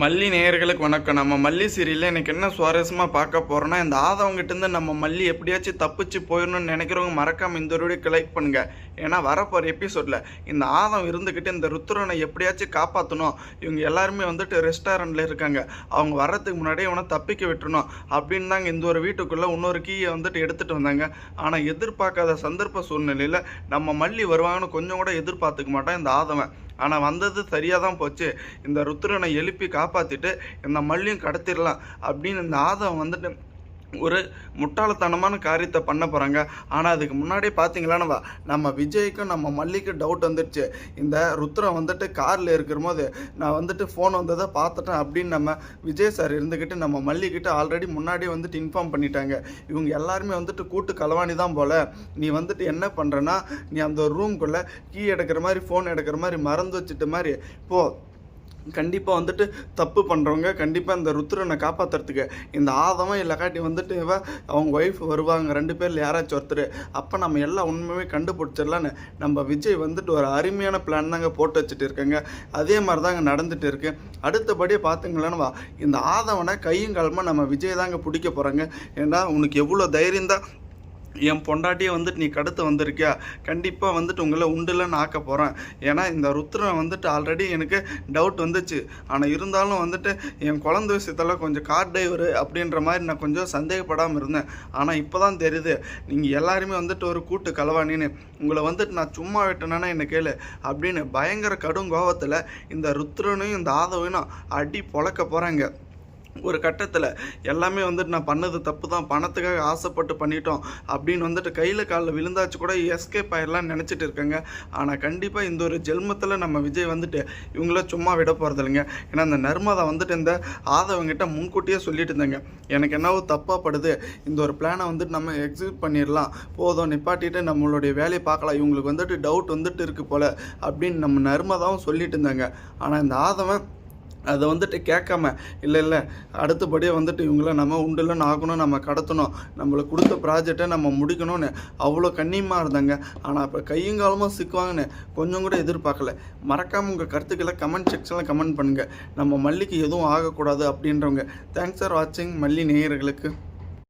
மல்லி நேயர்களுக்கு வணக்கம். நம்ம மல்லி சீரியலில் எனக்கு என்ன சுவாரஸ்யமாக பார்க்க போகிறோன்னா இந்த ஆதவங்கிட்டேருந்து நம்ம மல்லி எப்படியாச்சும் தப்பிச்சு போயிடணும்னு நினைக்கிறவங்க மறக்காமல் இந்த வீடியோ லைக் பண்ணுங்க. ஏன்னா வரப்போகிற எபிசோடில் இந்த ஆதம் இருந்துக்கிட்டு இந்த ருத்ரனை எப்படியாச்சும் காப்பாற்றணும் இவங்க எல்லாருமே வந்துட்டு ரெஸ்டாரண்ட்டில் இருக்காங்க. அவங்க வர்றதுக்கு முன்னாடியே இவனை தப்பிக்க விட்டுறணும் அப்படின்னு தாங்க இந்த ஒரு வீட்டுக்குள்ளே இன்னொரு கீயை வந்துட்டு எடுத்துகிட்டு வந்தாங்க. ஆனால் எதிர்பார்க்காத சந்தர்ப்ப சூழ்நிலையில் நம்ம மல்லி வருவாங்கன்னு கொஞ்சம் கூட எதிர்பார்த்துக்க மாட்டான் இந்த ஆதவன். ஆனால் வந்தது சரியாக தான் போச்சு. இந்த ருத்ரனை எழுப்பி காப்பாற்றிட்டு இந்த மல்லியும் கடத்திடலாம் அப்படின்னு இந்த ஆதவன் வந்துட்டு ஒரு முட்டாளத்தனமான காரியத்தை பண்ண போகிறாங்க ஆனால் அதுக்கு முன்னாடியே பார்த்தீங்களானவா நம்ம விஜய்க்கும் நம்ம மல்லிக்கும் டவுட் வந்துடுச்சு. இந்த ருத்ரன் வந்துட்டு காரில் இருக்கிற போது நான் வந்துட்டு ஃபோன் வந்ததை பார்த்துட்டேன் அப்படின்னு நம்ம விஜய் சார் இருந்துக்கிட்டு நம்ம மல்லிக்கிட்ட ஆல்ரெடி முன்னாடியே வந்துட்டு இன்ஃபார்ம் பண்ணிட்டாங்க. இவங்க எல்லாருமே வந்துட்டு கூட்டு களவாணி தான் போல். நீ வந்துட்டு என்ன பண்ணுறன்னா நீ அந்த ரூம்குள்ளே கீ எடுக்கிற மாதிரி ஃபோன் எடுக்கிற மாதிரி மறந்து வச்சுட்டு மாதிரி. போ கண்டிப்பாக வந்துட்டு தப்பு பண்ணுறவங்க கண்டிப்பாக இந்த ருத்ரனை காப்பாற்றுறதுக்கு இந்த ஆதவன் இல்லைக்காட்டி வந்துட்டு இவ அவங்க ஒய்ஃப் வருவாங்க ரெண்டு பேரில் யாராச்சும் ஒருத்தர். அப்போ நம்ம எல்லாம் உண்மையுமே கண்டுபிடிச்சிடலான்னு நம்ம விஜய் வந்துட்டு ஒரு அருமையான பிளான் தாங்க போட்டு வச்சுட்டு இருக்கேங்க. அதே மாதிரி தாங்க நடந்துட்டு இருக்கு. அடுத்தபடியே பார்த்தீங்களேன்னு இந்த ஆதவனை கையும் காலமாக நம்ம விஜய் தாங்க பிடிக்க போகிறாங்க ஏன்னா உனக்கு எவ்வளோ தைரியம் தான் என் பொண்டாட்டியை வந்துட்டு நீ கடத்த வந்திருக்கியா? கண்டிப்பாக வந்துட்டு உங்களை உண்டுலன்னு ஆக்க போகிறேன் ஏன்னா இந்த ருத்ரன் வந்துட்டு ஆல்ரெடி எனக்கு டவுட் வந்துச்சு. ஆனால் இருந்தாலும் வந்துட்டு என் குழந்த விஷயத்தில் கொஞ்சம் கார் டிரைவர் அப்படின்ற மாதிரி நான் கொஞ்சம் சந்தேகப்படாமல் இருந்தேன். ஆனால் இப்போ தான் தெரியுது. நீங்கள் எல்லாருமே வந்துட்டு ஒரு கூட்டு களவாணின்னு உங்களை வந்துட்டு நான் சும்மா விட்டேன்னா என்ன கேளு? அப்படின்னு பயங்கர கடும் கோவத்தில் இந்த ருத்ரனையும் இந்த ஆதவையும் அடி பொழக்க போகிறாங்க ஒரு கட்டத்தில் எல்லாமே வந்துட்டு நான் பண்ணது தப்பு தான் பணத்துக்காக ஆசைப்பட்டு பண்ணிட்டோம் அப்படின்னு வந்துட்டு கையில் காலில் விழுந்தாச்சு கூட எஸ்கேப் ஆயிடலாம்னு நினச்சிட்டு இருக்கேங்க. ஆனால் கண்டிப்பாக இந்த ஒரு ஜென்மத்தில் நம்ம விஜய் வந்துட்டு இவங்கள சும்மா விட போகிறது இல்லைங்க. ஏன்னா இந்த நர்மதா வந்துட்டு இந்த ஆதவங்கிட்ட முன்கூட்டியே சொல்லிட்டு இருந்தாங்க. எனக்கு என்னவோ தப்பாக படுது. இந்த ஒரு பிளானை வந்துட்டு நம்ம எக்ஸிக்யூட் பண்ணிடலாம் போதும் நிப்பாட்டிட்டு நம்மளுடைய வேலையை பார்க்கலாம். இவங்களுக்கு வந்துட்டு டவுட் வந்துட்டு இருக்கு போல் அப்படின்னு நம்ம நர்மதாவும் சொல்லிட்டு இருந்தாங்க. ஆனால் இந்த ஆதவன் அதை வந்துட்டு கேட்காம இல்லை இல்லை அடுத்தபடியாக வந்துட்டு இவங்கள நம்ம உண்டுலன்னு ஆகணும் நம்ம கடத்தணும். நம்மளுக்கு கொடுத்த ப்ராஜெக்டை நம்ம முடிக்கணும்னு அவ்வளோ கண்ணியமாக இருந்தாங்க. ஆனால் இப்போ கையங்காலமாக சிக்குவாங்கன்னு கொஞ்சம் கூட எதிர்பார்க்கல. மறக்காமல் உங்கள் கருத்துக்களை கமெண்ட் செக்ஷனில் கமெண்ட் பண்ணுங்கள் நம்ம மல்லிக்கு எதுவும் ஆகக்கூடாது அப்படின்றவங்க. தேங்க்ஸ் ஃபார் வாட்சிங் மல்லி நேயர்களுக்கு.